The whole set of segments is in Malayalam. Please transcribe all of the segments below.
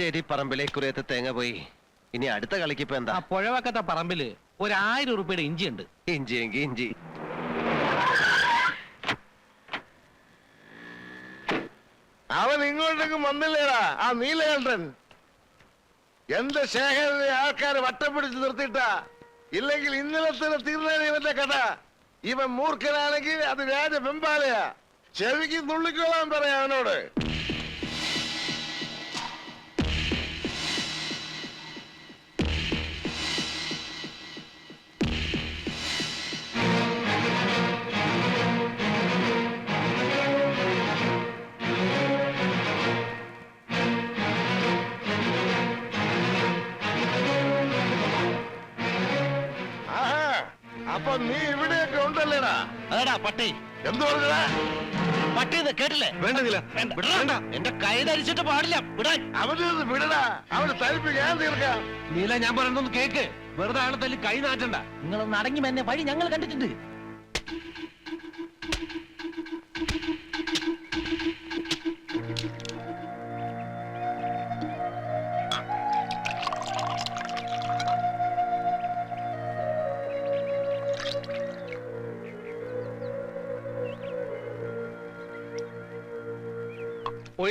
മഞ്ചേരി പറമ്പിലെ കുറേത്ത് തേങ്ങ പോയി. ഇനി അടുത്ത കളിക്ക് ഇപ്പൊ എന്താ? ആ പുഴവക്കത്തെ പറമ്പിൽ ഒരു ആയിരം ഉറുപ്പിയുടെ ഇഞ്ചി ഉണ്ട് ഇഞ്ചി എങ്കി ഇഞ്ചി. അവൻ ഇങ്ങോട്ടേക്ക് വന്നില്ലേടാ. ആ നീലകണ്ഠൻ. എന്റെ ശേഖരനെ ആൾക്കാർ വട്ടം പിടിച്ച് നിർത്തിയിട്ടാ? ഇല്ലെങ്കിൽ ഇന്നലെ തന്നെ തീർന്നേനെ ഇവന്റെ കഥ. ഇവൻ മൂർഖനാണെങ്കിൽ അത് രാജ വെമ്പാലയാ. ചെവിക്ക് നുള്ളിക്കോളാൻ പറയാം അവനോട്. നീ ഇവിടെയൊക്കെ ഉണ്ടല്ലേടാ? അതാടാ പട്ടി. എന്തു പറഞ്ഞടാ? പട്ടി ഇത് കേട്ടില്ലേ? വേണ്ടതില്ല. വിടടാ. എന്റെ കൈ ധരിച്ചിട്ട് പാടില്ല. വിടാൻ. അവന് വിടടാ. അവന് തരിപ്പ് ഞാൻ തീർക്കാം. നീല ഞാൻ പറയുന്നൊന്ന് കേക്ക്. വെറുതെ ആളെ തല്ലി കൈ നാറ്റണ്ട. നിങ്ങളൊന്ന് അടങ്ങി എന്നെ വഴി ഞങ്ങൾ കണ്ടിട്ടുണ്ട്.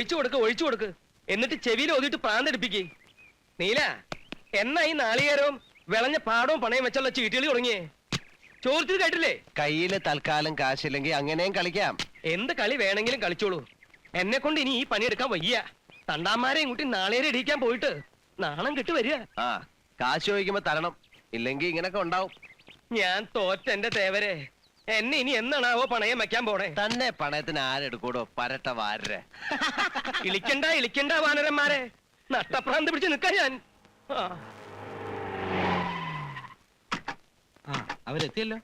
ഒഴിച്ചു കൊടുക്ക് ഒഴിച്ചു കൊടുക്ക്. എന്നിട്ട് ചെവിയിൽ ഒതിട്ട് പ്രാന്തടിപ്പിക്കേ. നീല എന്നാ ഈ നാളികേരവും വിളഞ്ഞ പാടവും പണയം വെച്ചുള്ള ചീട്ടുകളി തുടങ്ങിയേ? ചോദിച്ചത് കേട്ടില്ലേ? കയ്യിൽ തൽക്കാലം കാശില്ലെങ്കിൽ അങ്ങനെയും കളിക്കാം. എന്ത് കളി വേണമെങ്കിലും കളിച്ചോളൂ. എന്നെ കൊണ്ട് ഇനി ഈ പണിയെടുക്കാൻ വയ്യ. തണ്ടാമാരെയും കൂട്ടി നാളേരെ ഇടിക്കാൻ പോയിട്ട് നാണം കിട്ടു വരിക. ആ കാശ് ചോദിക്കുമ്പോ തരണം. ഇല്ലെങ്കിൽ ഇങ്ങനൊക്കെ ഉണ്ടാവും. ഞാൻ തോറ്റ എന്റെ തേവരെ. എന്നെ ഇനി എന്നാണാവോ പണയം വെക്കാൻ പോണേ? തന്നെ പണയത്തിന് ആരെടുക്കൂടോ? പരട്ട വാരരെ. ഇളിക്കണ്ട ഇളിക്കണ്ട വാനരന്മാരെ. നട്ടപ്രാന്ത് പിടിച്ച് നിൽക്കാൻ ഞാൻ. ആ. ആ അവരെത്തിയല്ലോ.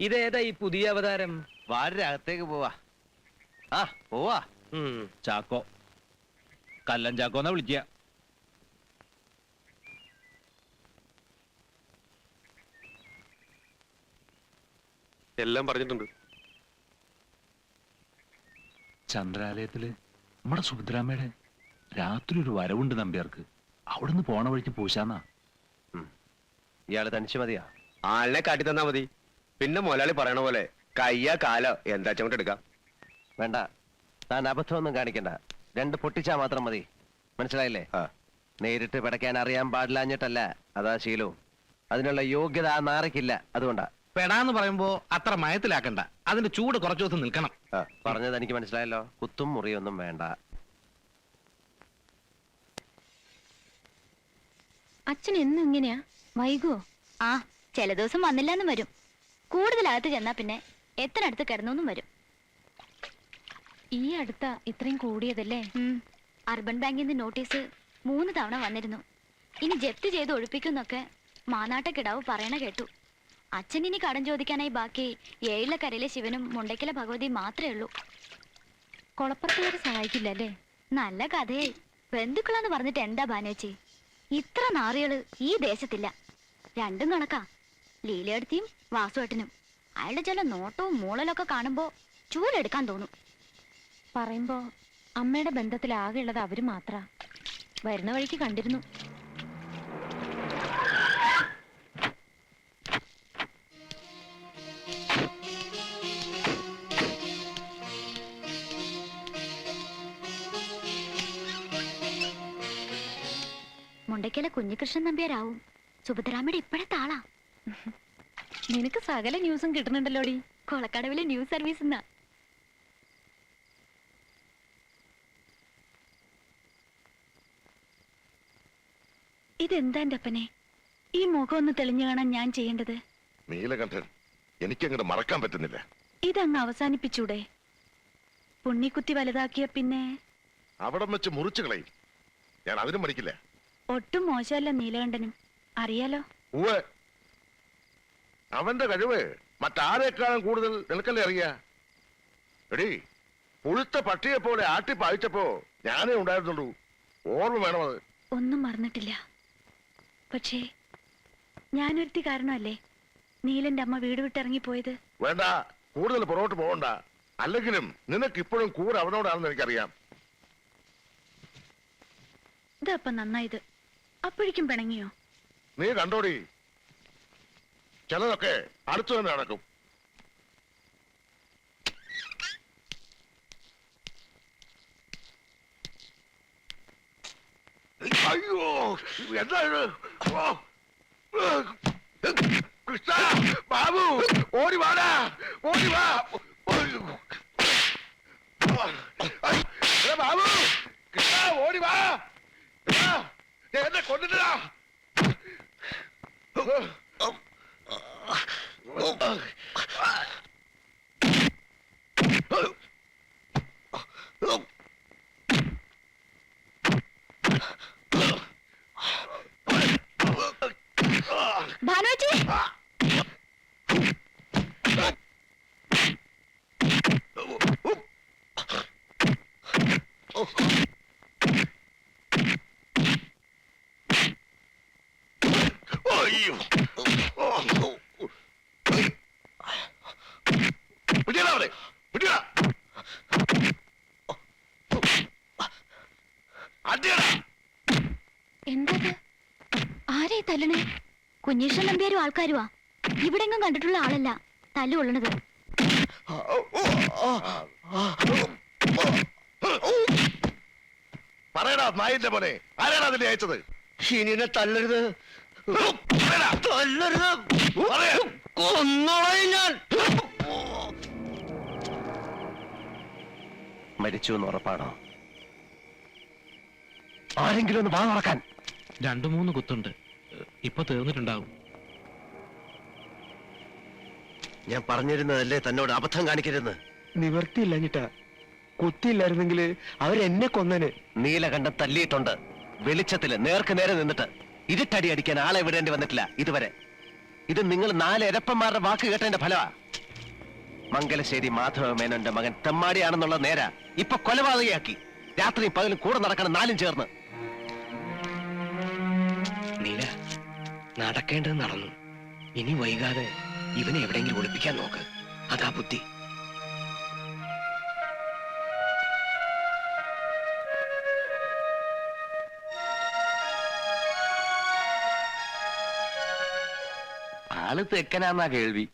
ഇതേതാ ഈ പുതിയ അവതാരം? വാരരെ അകത്തേക്ക് പോവാ. ആ പോവാ. ഉം. ചാക്കോ. കല്ലൻ ചാക്കോന്നാ വിളിക്കുക. എല്ലാം പറഞ്ഞിട്ടുണ്ട്. ചന്ദ്രാലയത്തിൽ നമ്മുടെ സുഭദ്രാമ്മയുടെ രാത്രി ഒരു വരവുണ്ട് നമ്പ്യാർക്ക്. അവിടുന്ന് പോണ വഴിക്ക് പൂശാന്നാ. ഇയാൾ തനിച്ച് മതിയാ ആളിനെ കാട്ടി തന്നാ മതി. പിന്നെ മുതലാളി പറയണ പോലെ കയ്യാ കാലോ എന്താ ചങ്ങോട്ട് എടുക്കാം. വേണ്ട. താൻ അബദ്ധമൊന്നും കാണിക്കണ്ട. രണ്ട് പൊട്ടിച്ചാ മാത്രം മതി. മനസ്സിലായില്ലേ? നേരിട്ട് പിടയ്ക്കാൻ അറിയാൻ പാടില്ലാഞ്ഞിട്ടല്ല. അതാ ശീലവും. അതിനുള്ള യോഗ്യത ആ നാറയ്ക്കില്ല അതുകൊണ്ടാ. പെടാന്ന് പറയുമ്പോ അത്ര മയത്തിലാക്കണ്ട. അതിന്റെ ചൂട് കുറച്ചു ദിവസം നിൽക്കണം. പറഞ്ഞത് എനിക്ക് മനസ്സിലായല്ലോ. കുത്തും മുറിയൊന്നും വേണ്ട. അച്ഛൻ എന്നും ഇങ്ങനെയാ? വൈകോ ആ ചില ദിവസം വന്നില്ലെന്നും വരും. കൂടുതലകത്ത് ചെന്നാ പിന്നെ എത്ര അടുത്ത് കിടന്നൊന്നും വരും. ഈ അടുത്ത ഇത്രയും കൂടിയതല്ലേ? അർബൻ ബാങ്കിന്റെ നോട്ടീസ് മൂന്ന് തവണ വന്നിരുന്നു. ഇനി ജപ്തി ചെയ്ത് ഒഴിപ്പിക്കുന്നൊക്കെ മാനാട്ടക്കിടാവ് പറയണ കേട്ടു. അച്ഛൻ ഇനി കടം ചോദിക്കാനായി ബാക്കി ഏഴിലക്കരയിലെ ശിവനും മുണ്ടയ്ക്കലെ ഭഗവതി മാത്രമേ ഉള്ളൂ. കൊളപ്പുറത്തുകാരെ സഹായിക്കില്ല അല്ലേ നല്ല കഥയെ ബന്ധുക്കളാന്ന് പറഞ്ഞിട്ട് എന്താ ബാനേച്ചി ഇത്ര നാറികൾ ഈ ദേശത്തില്ല. രണ്ടും കണക്കാ. ലീലയെടുത്തിയും വാസുവേട്ടനും. അയാളുടെ ചില നോട്ടവും മൂളലൊക്കെ കാണുമ്പോ ചൂലെടുക്കാൻ തോന്നും. പറയുമ്പോ അമ്മയുടെ ബന്ധത്തിൽ ആകെയുള്ളത് അവർ മാത്ര. വരുന്ന വഴിക്ക് കണ്ടിരുന്നു. കുഞ്ഞികൃഷ്ണൻ നമ്പ്യാരാവും. സുഭദ്രാമയുടെ ഇപ്പോഴത്തെ ആളാ. നിനക്ക് സകല ന്യൂസും കിട്ടുന്നുണ്ടല്ലോടി. കൊളക്കടവിലെ ന്യൂസ് സർവീസ് എന്നാ ഇതെന്താ എന്റെ അപ്പനെ ഈ മുഖം ഒന്ന് തെളിഞ്ഞു കാണാൻ ഞാൻ ചെയ്യേണ്ടത്? നീലകണ്ഠൻ എനിക്കങ്ങോട്ട് മറക്കാൻ പറ്റുന്നില്ല. ഇതങ്ങ് അവസാനിപ്പിച്ചൂടെ? പുണ്ണിക്കുത്തി വലുതാക്കിയ പിന്നെ? അവിടം വെച്ച് മുറിച്ചു കളയും. ഞാൻ അതിനും മടിക്കില്ല. ഒട്ടും മോശമല്ല നീലകണ്ഠനും. അറിയാലോ? ഉവ്വ്. അവന്റെ കഴിവ് മറ്റാരേക്കാളും കൂടുതൽ നിനക്കല്ലേ അറിയാ? എടീ പുഴുത്ത പട്ടിയെ പോലെ ആട്ടി പായിച്ചപ്പോ ഞാനേ ഉണ്ടായിരുന്നുള്ളൂ. ഓർമ്മ വേണം അത്. ഒന്നും മറന്നിട്ടില്ല. പക്ഷേ ഞാനൊരുത്തി കാരണമല്ലേ നീലന്റെ അമ്മ വീട് വിട്ടിറങ്ങി പോയത് വേണ്ട കൂടുതൽ പുറകോട്ട് പോകണ്ട. അല്ലെങ്കിലും നിനക്ക് ഇപ്പോഴും കൂടെ അവനോടാണെന്ന് എനിക്കറിയാം. ഇതപ്പം നന്നായത്. അപ്പോഴേക്കും പിണങ്ങിയോ നീ കണ്ടോടി ചിലതൊക്കെ അടുത്തു തന്നെ നടക്കും അയ്യോ എന്താ ഇത്? ഓ. കൃഷ്ണ ബാബു ഓടി വാടാ ഓടി വാ അയ്യോ. എടാ ബാബു കൃഷ്ണ ഓടി വാ എടാ, എന്നെ കൊണ്ടിട്ടാ ഭാനുവച്ചി അയ്യോ പിടിയടാ അവരെ പിടിയടാ അടിയടാ. എന്താ ആരെ തല്ലണേ കുഞ്ഞീഷൻ നമ്പ്യാരും ആൾക്കാരുവാ. ഇവിടെങ്ങും കണ്ടിട്ടുള്ള ആളല്ല. തല്ലു കൊള്ളണത്. പറയടാ നായിന്റെ മോനെ. ആരാണ് അതിനെ അയച്ചത്? ഇനിനെ തല്ലരുത്. ഞാൻ. മരിച്ചു എന്ന് ഉറപ്പാണോ? ആരെങ്കിലും ഒന്ന് വാ തുറക്കാൻ. രണ്ടു മൂന്ന് കുത്തുണ്ട്. ഇപ്പൊ തീർന്നിട്ടുണ്ടാവും. ഞാൻ പറഞ്ഞിരുന്നതല്ലേ തന്നോട് അബദ്ധം കാണിക്കരുതെന്ന് നിവർത്തിയില്ലഞ്ഞിട്ടാ. കുത്തിയില്ലായിരുന്നെങ്കിൽ അവരെന്നെ കൊന്നനെ. നീലകണ്ഠം തല്ലിയിട്ടുണ്ട്. വെളിച്ചത്തിൽ നേർക്ക് നേരെ നിന്നിട്ട്. ഇരുട്ടടി അടിക്കാൻ ആളെ വിടേണ്ടി വന്നിട്ടില്ല ഇതുവരെ. ഇത് നിങ്ങൾ നാല് എരപ്പന്മാരുടെ വാക്ക് കേട്ടതിന്റെ ഫലമാ. മംഗലശ്ശേരി മാധവ മേനോന്റെ മകൻ തെമ്മാടിയാണെന്നുള്ള നേര. ഇപ്പൊ കൊലപാതകയാക്കി. രാത്രി പകലും കൂടെ നടക്കണം നാലും ചേർന്ന്. നീല നടക്കേണ്ടത് നടന്നു. ഇനി വൈകാതെ ഇവനെ എവിടെയെങ്കിലും ഒളിപ്പിക്കാൻ നോക്ക്. അതാ ബുദ്ധി. ആൾ തെക്കനാന്നാ കേൾവി.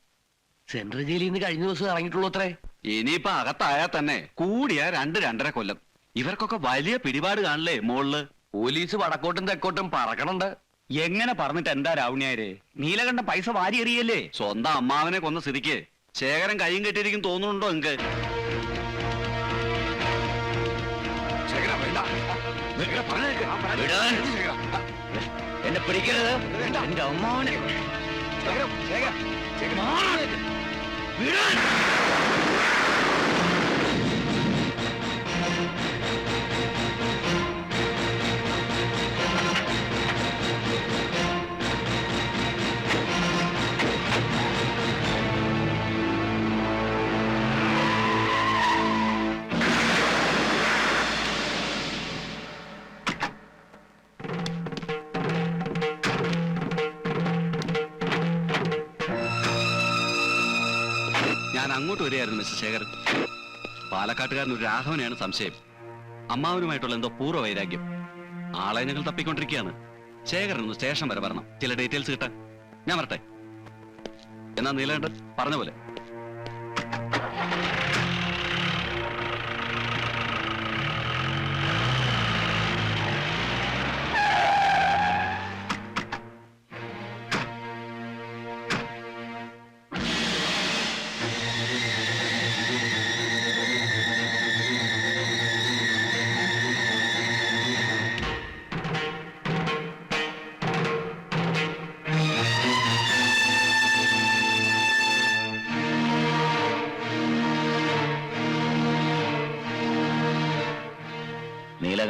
സെൻട്രൽ ജയിലിൽ നിന്ന് കഴിഞ്ഞ ദിവസം ഇറങ്ങിയിട്ടുള്ളൂ അത്രേ. ഇനിയിപ്പൊ അകത്തായാ തന്നെ കൂടിയ രണ്ട് രണ്ടര കൊല്ലം. ഇവർക്കൊക്കെ വലിയ പിടിപാട് കാണില്ലേ മോളിൽ? പോലീസ് വടക്കോട്ടും തെക്കോട്ടും പറക്കണണ്ട്. എങ്ങനെ പറഞ്ഞിട്ട് എന്താ രാവണിയാരെ നീലകണ്ഠ പൈസ വാരി എറിയല്ലേ? സ്വന്തം അമ്മാവനെ കൊന്ന സ്ഥിതിക്ക് ശേഖരൻ കയ്യും കെട്ടിയിരിക്കും തോന്നുന്നുണ്ടോ നിങ്ങക്ക്? ശേഖരാ. ശേഖരാ. എന്നെ പിടിക്കരുത്. എന്റെ അമ്മാവനെ. ശേഖരം, ശേഖരം ശേഖരാ. ഞാൻ അങ്ങോട്ട് വരികയായിരുന്നു മിസ്റ്റർ ശേഖരൻ പാലക്കാട്ടുകാരൻ ഒരു രാഘവനെയാണ് സംശയം. അമ്മാവനുമായിട്ടുള്ള എന്തോ പൂർവ വൈരാഗ്യം. ആളെ ഞങ്ങൾ തപ്പിക്കൊണ്ടിരിക്കുകയാണ്. ശേഖരൻ ഒന്ന് സ്റ്റേഷൻ വരെ വരണം. ചില ഡീറ്റെയിൽസ് കിട്ടാൻ. ഞാൻ വരട്ടെ. എന്നാ നീലകണ്ഠൻ പറഞ്ഞ പോലെ.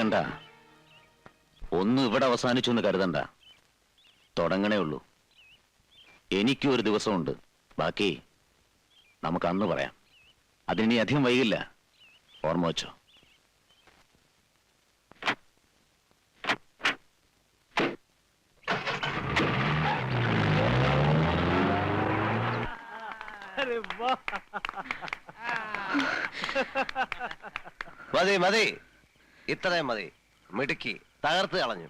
നീലകണ്ഠ ഒന്നും ഇവിടെ അവസാനിച്ചു എന്ന് കരുതണ്ട. തുടങ്ങണേ ഉള്ളൂ. എനിക്കും ഒരു ദിവസമുണ്ട്. ബാക്കി നമുക്ക് അന്ന് പറയാം. അതിനി അധികം വൈകില്ല. ഓർമ്മ വെച്ചോ. മതി മതി. ഇത്രയും മതി. മിടുക്കി. തകർത്ത് കളഞ്ഞു.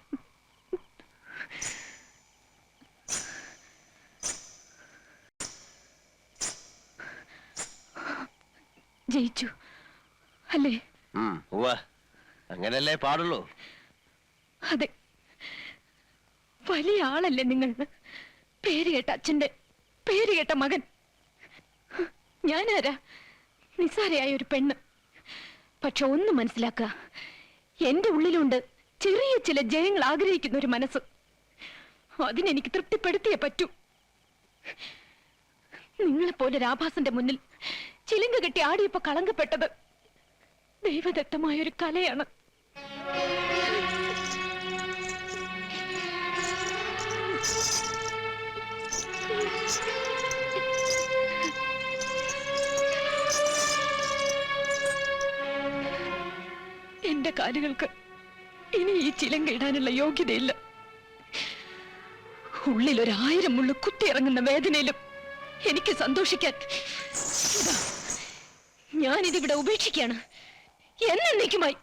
ജയിച്ചു. അല്ലേ? അങ്ങനല്ലേ പാടുള്ളൂ. അതെ. വലിയ ആളല്ലേ നിങ്ങൾ. പേര് കേട്ട അച്ഛന്റെ പേര് കേട്ട മകൻ. ഞാനാരാ? നിസ്സാരയായ ഒരു പെണ്ണ്. പക്ഷെ ഒന്ന് മനസ്സിലാക്കുക. എന്റെ ഉള്ളിലുണ്ട് ചെറിയ ചില ജയങ്ങൾ ആഗ്രഹിക്കുന്ന ഒരു മനസ്സ്. അതിനെനിക്ക് തൃപ്തിപ്പെടുത്തിയേ പറ്റൂ. നിങ്ങളെപ്പോലെ രാഭാസന്റെ മുന്നിൽ ചിലങ്ക കെട്ടി ആടിയപ്പോ കളങ്കപ്പെട്ടത് ദൈവദത്തമായ ഒരു കലയാണ്. കാലുകൾക്ക് ഇനി ഈ ചിലങ്ക ഇടാനുള്ള യോഗ്യതയില്ല. ഉള്ളിൽ ഒരായിരം കുത്തി കുത്തിയിറങ്ങുന്ന വേദനയിലും എനിക്ക് സന്തോഷിക്കാൻ ഞാനിതിവിടെ ഉപേക്ഷിക്കുകയാണ്. എന്നേക്കുമായി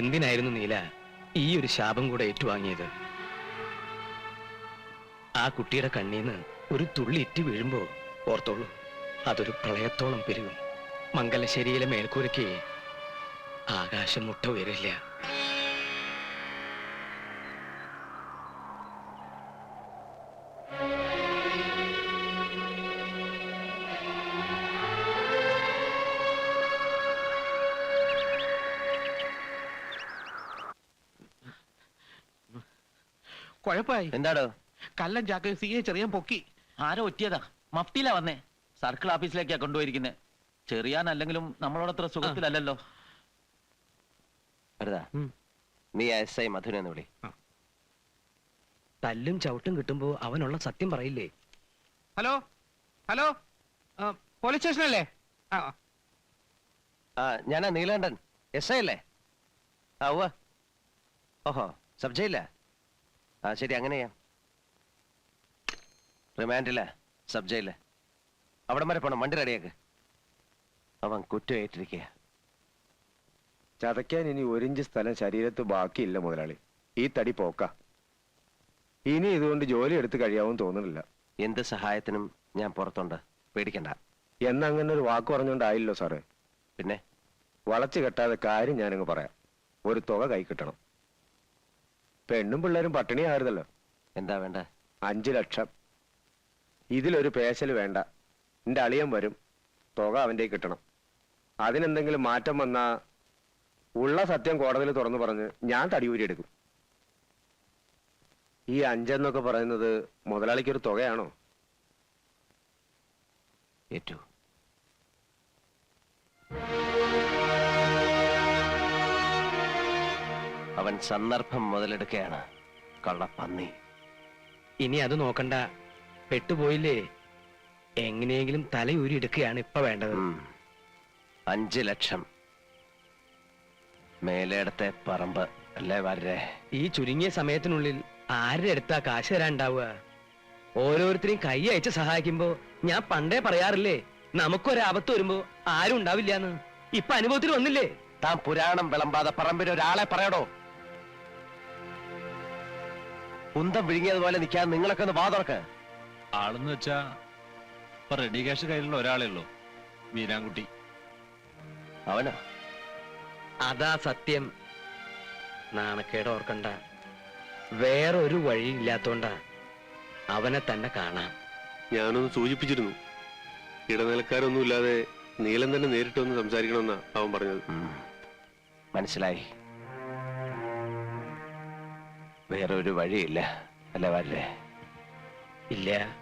എന്തിനായിരുന്നു നീല ഈ ഒരു ശാപം കൂടെ ഏറ്റുവാങ്ങിയത്? ആ കുട്ടിയുടെ കണ്ണീന്ന് ഒരു തുള്ളി ഇറ്റി വീഴുമ്പോ ഓർത്തോളൂ അതൊരു പ്രളയത്തോളം പെരുകും. മംഗലശ്ശേരിയിലെ മേൽക്കൂരയ്ക്ക് ആകാശം മുട്ട ഉയരില്ല കുഴപ്പമായി. എന്താടോ? കല്ലൻ ചാക്ക് സി എ ചെറിയാൻ പൊക്കി. ആരോ ഒറ്റിയതാ. മഫ്തിയിലാ വന്നേ. സർക്കിൾ ഓഫീസിലേക്കാ കൊണ്ടുപോയിരിക്കുന്നത് ചെറിയാനല്ലെങ്കിലും നമ്മളോടത്ര സുഖത്തിലല്ലല്ലോ. നീ എസ് ഐ മധുനെന്ന് വിളി. തല്ലും ചവിട്ടും കിട്ടുമ്പോ അവനുള്ള സത്യം പറയില്ലേ? ഹലോ? ഹലോ? പോലീസ് സ്റ്റേഷനല്ലേ? ആ ആ. ആ ഞാനാ നീലകണ്ഠൻ എസ് ഐ അല്ലേ? ആ ഉവ്വ. ഓഹോ സബ് ജയില്ല ആ ശരി അങ്ങനെയാ റിമാൻഡില്ല സബ് ജയിൽ അവിടം വരെ പോണം വണ്ടി റെഡിയാക്ക് അവൻ കുറ്റം ഏറ്റിരിക്കുക ചതയ്ക്കാൻ ഇനി ഒരിഞ്ച് സ്ഥലം ശരീരത്ത് ബാക്കിയില്ല മുതലാളി. ഈ തടി പോക്ക. ഇനി ഇതുകൊണ്ട് ജോലി എടുത്ത് കഴിയാവും തോന്നുന്നില്ല. എന്ത് സഹായത്തിനും ഞാൻ പുറത്തുണ്ട്. പേടിക്കണ്ട. എന്നങ്ങനെ ഒരു വാക്ക് പറഞ്ഞോണ്ടായില്ലോ സാറേ. പിന്നെ? വളച്ചു കെട്ടാതെ കാര്യം ഞാനങ്ങ് പറയാം. ഒരു തുക കൈ കിട്ടണം. പെണ്ണും പിള്ളേരും പട്ടിണിയാകരുതല്ലോ എന്താ വേണ്ട? അഞ്ചു ലക്ഷം. ഇതിലൊരു പേശൽ വേണ്ട. എന്റെ അളിയൻ വരും. തുക അവന്റെ കയ്യിൽ കിട്ടണം. അതിനെന്തെങ്കിലും മാറ്റം വന്നാ ഉള്ള സത്യം കോടതിയിൽ തുറന്നു പറഞ്ഞ് ഞാൻ തടിയൂരി എടുക്കും. ഈ അഞ്ചെന്നൊക്കെ പറയുന്നത് മുതലാളിക്കൊരു തുകയാണോ? ഏറ്റു. അവൻ സന്ദർഭം മുതലെടുക്കുകയാണ് കള്ളപ്പന്നി ഇനി അത് നോക്കണ്ട. പെട്ടുപോയില്ലേ? എങ്ങനെയെങ്കിലും തലയൂരി എടുക്കുകയാണ് ഇപ്പൊ വേണ്ടത്. അഞ്ചു അഞ്ച് ലക്ഷം. മേലേടത്തെ പറമ്പ്. അല്ലേ വരരെ? ഈ ചുരുങ്ങിയ സമയത്തിനുള്ളിൽ ആരുടെ അടുത്താ കാശ് തരാണ്ടാവുക ഓരോരുത്തരെയും കൈ അയച്ച് സഹായിക്കുമ്പോ ഞാൻ പണ്ടേ പറയാറില്ലേ നമുക്കൊരാപത്ത് വരുമ്പോ ആരും ഉണ്ടാവില്ലാന്ന്. ഇപ്പൊ അനുഭവത്തിൽ വന്നില്ലേ? താൻ പുരാണം വിളമ്പാതെ പറമ്പിന് ഒരാളെ പറയടോ. കുന്തം വിഴുങ്ങിയതുപോലെ നിൽക്കാൻ നിങ്ങളൊക്കെ ഒന്ന് വാതുറക്ക് ആളെന്ന് വെച്ചാ ഇപ്പൊ റെഡി ക്യാഷ് കയ്യിലുള്ള ഒരാളേ ഉള്ളൂ. വീരാൻകുട്ടി അവനോ? അതാ സത്യം. നാണക്കേട് ഓർക്കണ്ട. വേറൊരു വഴി ഇല്ലാത്തോണ്ടാ അവനെ തന്നെ കാണാം. ഞാനൊന്ന് സൂചിപ്പിച്ചിരുന്നു. ഇടനിലക്കാരൊന്നും ഇല്ലാതെ നീലം തന്നെ നേരിട്ട് വന്ന് സംസാരിക്കണമെന്നാ അവൻ പറഞ്ഞത്. മനസ്സിലായി. വേറെ ഒരു വഴിയില്ല അല്ല വരല്ലേ ഇല്ല.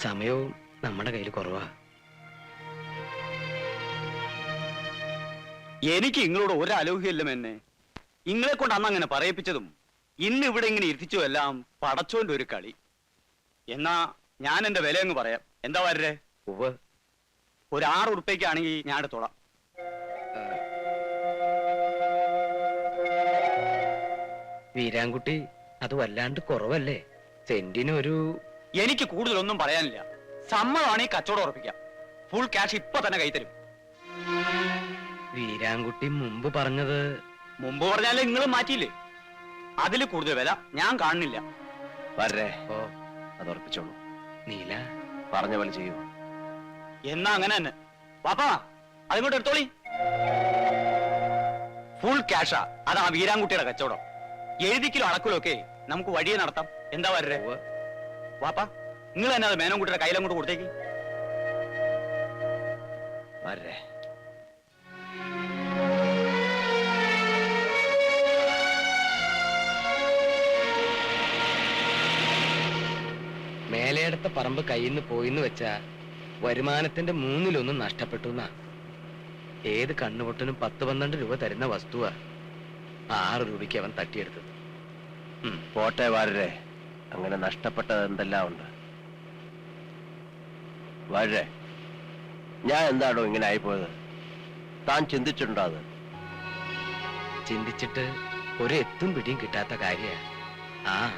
സമയവും നമ്മുടെ കയ്യിൽ കുറവാ. എനിക്ക് നിങ്ങളോട് ഒരു അലോഹ്യല്ല എന്നെ നിങ്ങളെ കൊണ്ട് അന്ന് അങ്ങനെ പറയിപ്പിച്ചതും ഇന്ന് ഇവിടെ ഇങ്ങനെ ഇരുത്തിച്ചു എല്ലാം പടച്ചോന്റെ ഒരു കളി. എന്നാ ഞാൻ എന്റെ വില അങ്ങ് പറയാം. എന്താ വരരെ ഉവ്വ്. ഒരു ആറ് ഉറുപ്പ്യക്കാണെങ്കിൽ ഞാൻ എടുത്തോളാം. വീരാൻകുട്ടി അത് വല്ലാണ്ട് കുറവല്ലേ? സെന്റിന് ഒരു എനിക്ക് കൂടുതലൊന്നും പറയാനില്ല. സമ്മതമാണെങ്കിൽ കച്ചവടം ഉറപ്പിക്കാം ഫുൾ ക്യാഷ് ഇപ്പൊ തന്നെ കൈത്തരും തരും. വീരാൻകുട്ടി മുമ്പ് പറഞ്ഞത് മുമ്പ് പറഞ്ഞാലേ നിങ്ങൾ മാറ്റിയില്ലേ? അതിൽ കൂടുതൽ വില ഞാൻ കാണുന്നില്ല. വരേ ഓ. അത് ഉറപ്പിച്ചോളൂ. നീല. പറഞ്ഞ പോലെ ചെയ്യൂ. എന്നാ അങ്ങനെ തന്നെ. പാപ്പാ അതിങ്ങോട്ട് എടുത്തോളി. ഫുൾ ക്യാഷാ അതാ വീരാൻകുട്ടിയുടെ കച്ചവടം. എഴുതിക്കിലോ അളക്കലും ഒക്കെ നമുക്ക് വഴിയെ നടത്താം. എന്താ വരരെ? വാപ്പ നിങ്ങൾ തന്നെ അത് മേനോൻകുട്ടിയുടെ കയ്യിലങ്ങോട്ട് കൊടുത്തേക്ക്. വരരെ. മേലയിടത്ത പറമ്പ് കയ്യിൽ നിന്ന് പോയിന്ന് വെച്ചാ വരുമാനത്തിന്റെ മൂന്നിലൊന്നും നഷ്ടപ്പെട്ടു എന്നാ. ഏത് കണ്ണുപൊട്ടനും പത്ത് പന്ത്രണ്ട് രൂപ തരുന്ന വസ്തുവാ. ആറ് രൂപയ്ക്ക് അവൻ തട്ടിയെടുത്തത്. പോട്ടെ വാഴരെ അങ്ങനെ നഷ്ടപ്പെട്ടത് എന്തെല്ലാം ഉണ്ട്? വാഴരെ ഞാൻ എന്താണോ ഇങ്ങനെ ആയിപ്പോയത്? താൻ ചിന്തിച്ചിട്ടുണ്ടോ അത്? ചിന്തിച്ചിട്ട് ഒരു എത്തും പിടിയും കിട്ടാത്ത കാര്യ. ആ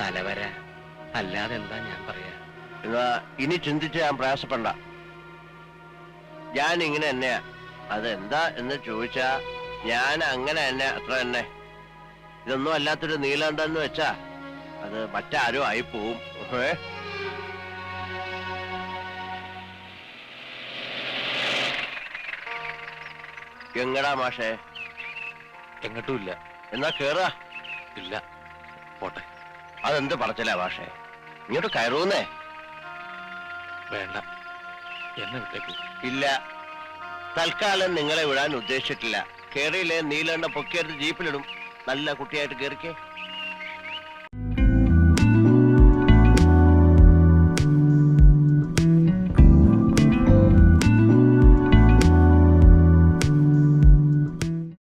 തലവര. അല്ലാതെ എന്താ ഞാൻ പറയാ? എന്നാ ഇനി ചിന്തിച്ച് ഞാൻ പ്രയാസപ്പെടണ്ട. ഞാൻ ഇങ്ങനെ തന്നെയാ. അതെന്താ എന്ന് ചോദിച്ചാ ഞാൻ അങ്ങനെ തന്നെ അത്ര തന്നെ. ഇതൊന്നും അല്ലാത്തൊരു നീലണ്ടെന്ന് വെച്ചാ അത് മറ്റാരും ആയി പോവും. എങ്ങടാ മാഷേ? എങ്ങോട്ടുമില്ല. എന്നാ കേറാ. ഇല്ല. പോട്ടെ. അതെന്ത് പറച്ചില്ല മാഷേ? ഇങ്ങോട്ട് കയറൂന്നേ. വേണ്ട. എന്നെ വിട്ടേക്ക്. ഇല്ല. തൽക്കാലം നിങ്ങളെ വിടാൻ ഉദ്ദേശിച്ചിട്ടില്ല. കേറിയില്ലേ നീലണ്ണ പൊക്കിയെടുത്ത് ജീപ്പിലിടും. നല്ല കുട്ടിയായിട്ട് കേറിക്കേ.